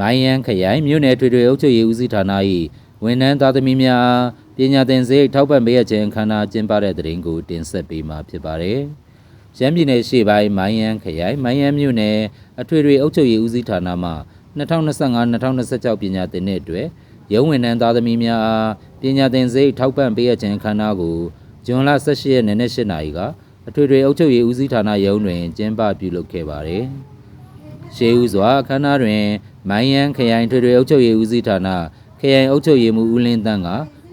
မိုင်းယန်ခရိုင်မြို့နယ်ထွေထွေအုပ်ချုပ်ရေးဦးစီးဌာန၏ဝန်ထမ်းသားသမီးများအားပညာသင်စရိတ်ထောက်ပံ့ပေးရခြင်းအခမ်းအနားကျင်းပတဲ့တဲ့ရင်ကိုတင်ဆက်ပေးမှာဖြစ်ပါတယ်။ရှမ်းပြည်နယ်ရှေ့ပိုင်းမိုင်းယန်ခရိုင်မိုင်းယန်မြို့နယ်အထွေထွေအုပ်ချုပ်ရေးဦးစီးဌာနမှ2025-2026ပညာသင်နှစ်အတွက်ရုံးဝန်ထမ်းသားသမီးများအားပညာသင်စရိတ်ထောက်ပံ့ပေးရခြင်းအခမ်းအနားကိုဇွန်လ18ရက်နေ့နက်8:00နာရီကအထွေထွေအုပ်ချုပ်ရေးဦးစီးဌာနရုံးတွင်ကျင်းပပြုလုပ်ခဲ့ပါတယ်။ ရှေးဦးစွာအခမ်းအနားတွင်မိုင်းယန်ခရိုင်ထွေထွေအုပ်ချုပ်ရေးဦးစီးဌာနခရိုင်အုပ်ချုပ်ရေးမှူးဦးလင်းတန်းက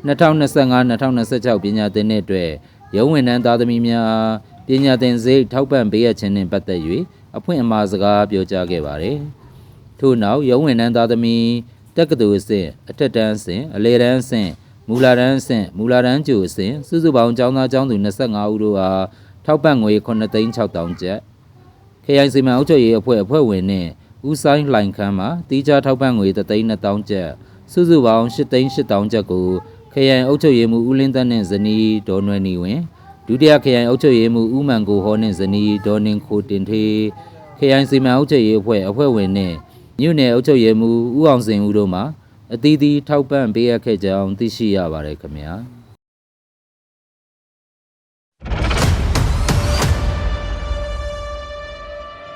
2025-2026ပညာသင်နှစ်အတွက်ရုံးဝန်ထမ်းသားသမီးများအားပညာသင်စရိတ်ထောက်ပံ့ပေးရခြင်းနှင့်ပတ်သက်၍အဖွင့်အမှာစကားပြောကြားခဲ့ပါတယ်။ထို့နောက်ရုံးဝန်ထမ်းသားသမီးတက္ကသိုလ်အဆင့်အထက်တန်းအဆင့်အလယ်တန်းအဆင့်မူလာတန်းအဆင့်မူလာတန်းကျိုအဆင့်စုစုပေါင်းကျောင်းသားကျောင်းသူ25ဦးတို့အားထောက်ပံ့ငွေ9,600ကျပ် ခရိုင်စီမံအုပ်ချုပ်ရေးအဖွဲ့အဖွဲ့ဝင်နှင့်ဦးဆိုင်လှိုင်ခမ်းမှာတီးခြားထောက်ပံ့ငွေ3,200ကျပ်စုစုပေါင်း8,800ကျပ်ကိုခရိုင်အုပ်ချုပ်ရေးမှူးဦးလင်းသက်နှင့်ဇနီးဒေါ်နွယ်နီဝင်ဒုတိယခရိုင်အုပ်ချုပ်ရေးမှူးဦးမှန်ကိုဟောနှင့်ဇနီးဒေါ်နင်ခိုတင်ထေးခရိုင်စီမံအုပ်ချုပ်ရေးအဖွဲ့အဖွဲ့ဝင်နှင့်မြို့နယ်အုပ်ချုပ်ရေးမှူးဦးအောင်စင်ဦးတို့မှအသီးသီးထောက်ပံ့ပေးအပ်ခဲ့ကြောင်းသိရှိရပါတယ်ခင်ဗျာ။